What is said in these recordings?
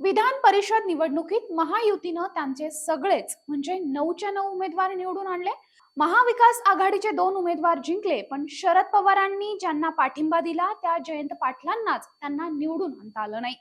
विधान परिषद निवडणुकीत महायुतीनं त्यांचे सगळेच म्हणजे नऊच्या नऊ उमेदवार निवडून आणले. महाविकास आघाडीचे दोन उमेदवार जिंकले पण शरद पवारांनी ज्यांना पाठिंबा दिला त्या जयंत पाटलांनाच त्यांना निवडून आणता आलं नाही.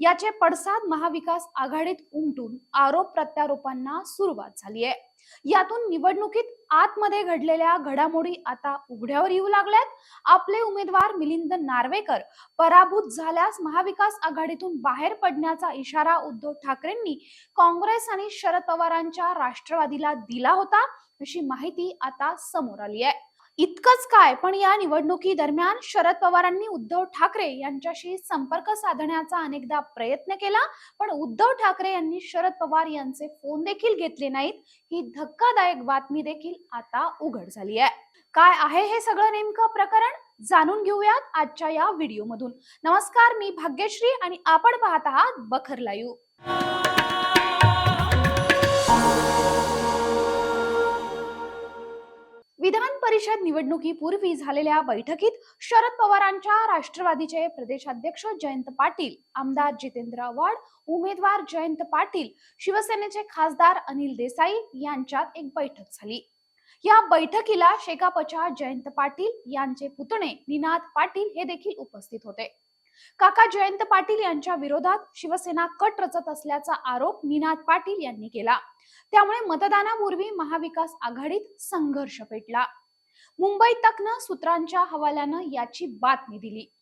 याचे पडसाद महाविकास आघाडीत उमटून आरोप प्रत्यारोपांना सुरुवात झाली आहे. यातून निवडणुकीत आतमध्ये घडलेल्या घडामोडी आता उघड्यावर येऊ लागल्यात. आपले उमेदवार मिलिंद नार्वेकर पराभूत झाल्यास महाविकास आघाडीतून बाहेर पडण्याचा इशारा उद्धव ठाकरेंनी काँग्रेस आणि शरद पवारांच्या राष्ट्रवादीला दिला होता अशी माहिती आता समोर आली आहे. इतकंच काय? पण या निवडणुकी दरम्यान शरद पवारांनी उद्धव ठाकरे यांच्याशी संपर्क साधण्याचा अनेकदा प्रयत्न केला पण उद्धव ठाकरे यांनी शरद पवार यांचे फोन देखील घेतले नाहीत. ही धक्कादायक बातमी देखील आता उघड झाली आहे. काय आहे हे सगळं नेमकं प्रकरण? जाणून घेऊयात आजच्या या व्हिडिओमधून नमस्कार मी भाग्यश्री आणि आपण पाहत आहात बखर लाईव्ह. परिषद निवडणुकीपूर्वी झालेल्या बैठकीत शरद पवारांच्या राष्ट्रवादीचे प्रदेशाध्यक्ष जयंत पाटील आमदार जितेंद्र आव्हाड उमेदवार जयंत पाटील शिवसेनेचे खासदार अनिल देसाई यांच्यात एक बैठक झाली. या बैठकीला शेकापच्या जयंत पाटील यांचे पुतणे निनाद पाटील हे देखील उपस्थित होते. काका जयंत पाटील यांच्या विरोधात शिवसेना कट रचत असल्याचा आरोप निनाद पाटील यांनी केला. त्यामुळे मतदानापूर्वी महाविकास आघाडीत संघर्ष पेटला. मुंबई तकनं सूत्रांच्या हवाल्यानं याची बातमी दिली.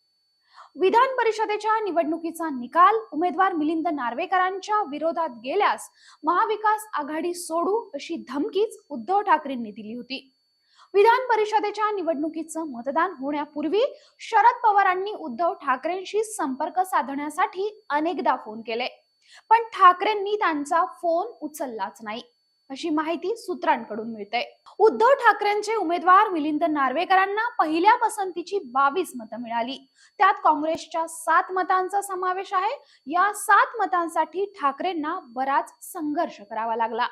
विधान परिषदेच्या निवडणुकीचा निकाल उमेदवार मिलिंद नार्वेकरांच्या विरोधात गेल्यास महाविकास आघाडी सोडू अशी धमकीच उद्धव ठाकरेंनी दिली होती. विधान परिषदेच्या निवडणुकीचं मतदान होण्यापूर्वी शरद पवारांनी उद्धव ठाकरेंशी संपर्क साधण्यासाठी अनेकदा फोन केले. पण ठाकरेंनी त्यांचा फोन उचललाच नाही. अशी माहिती सूत्रांकडून मिळते. उद्धव ठाकरेंचे उमेदवार मिलिंद नार्वेकरांना पहिल्या पसंतीची बावीस मतं मिळाली. त्यात काँग्रेसच्या सात मतांचा समावेश आहे. या सात मतांसाठी ठाकरेंना बराच संघर्ष करावा लागला.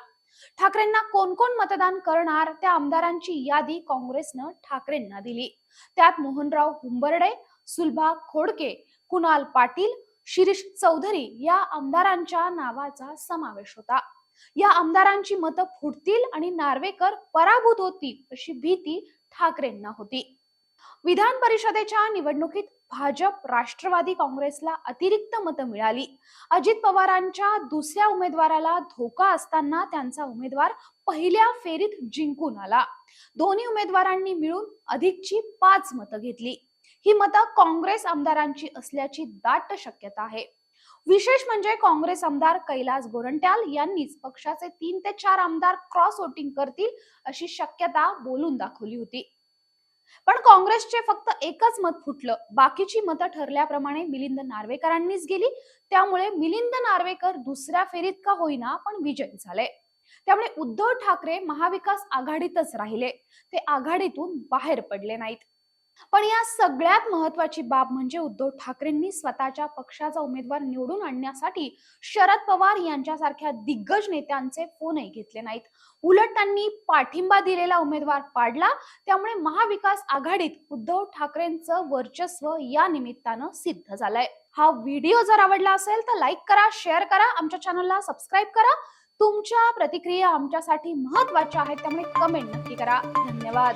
ठाकरेंना कोण कोण मतदान करणार त्या आमदारांची यादी काँग्रेसनं ठाकरेंना दिली. त्यात मोहनराव हुंबर्डे सुलभा खोडके कुणाल पाटील शिरीष चौधरी या आमदारांच्या नावाचा समावेश होता. या आमदारांची मतं फुटतील आणि नार्वेकर पराभूत होतील अशी भीती ठाकरेंना होती. विधान परिषदेच्या निवडणुकीत भाजप राष्ट्रवादी काँग्रेसला अतिरिक्त मतं मिळाली. अजित पवारांच्या दुसऱ्या उमेदवाराला धोका असताना त्यांचा उमेदवार पहिल्या फेरीत जिंकून आला. दोन्ही उमेदवारांनी मिळून अधिकची पाच मतं घेतली. ही मतं काँग्रेस आमदारांची असल्याची दाट शक्यता आहे. विशेष म्हणजे काँग्रेस आमदार कैलास गोरंट्याल यांनीच पक्षाचे तीन ते चार आमदार क्रॉस वोटिंग करतील अशी शक्यता बोलून दाखवली होती. पण काँग्रेसचे फक्त एकच मत फुटलं. बाकीची मतं ठरल्याप्रमाणे मिलिंद नार्वेकरांनीच गेली. त्यामुळे मिलिंद नार्वेकर दुसऱ्या फेरीत का होईना पण विजयी झाले. त्यामुळे उद्धव ठाकरे महाविकास आघाडीतच राहिले. ते आघाडीतून बाहेर पडले नाहीत. पण या सगळ्यात महत्वाची बाब म्हणजे उद्धव ठाकरेंनी स्वतःच्या पक्षाचा उमेदवार निवडून आणण्यासाठी शरद पवार यांच्यासारख्या दिग्गज नेत्यांचे फोनही घेतले नाहीत. उलट त्यांनी पाठिंबा दिलेला उमेदवार पाडला. त्यामुळे महाविकास आघाडीत उद्धव ठाकरेंचं वर्चस्व या निमित्तानं सिद्ध झालंय. हा व्हिडिओ जर आवडला असेल तर लाईक करा शेअर करा आमच्या चॅनलला सबस्क्राईब करा. तुमच्या प्रतिक्रिया आमच्यासाठी महत्त्वाच्या आहेत त्यामुळे कमेंट नक्की करा. धन्यवाद.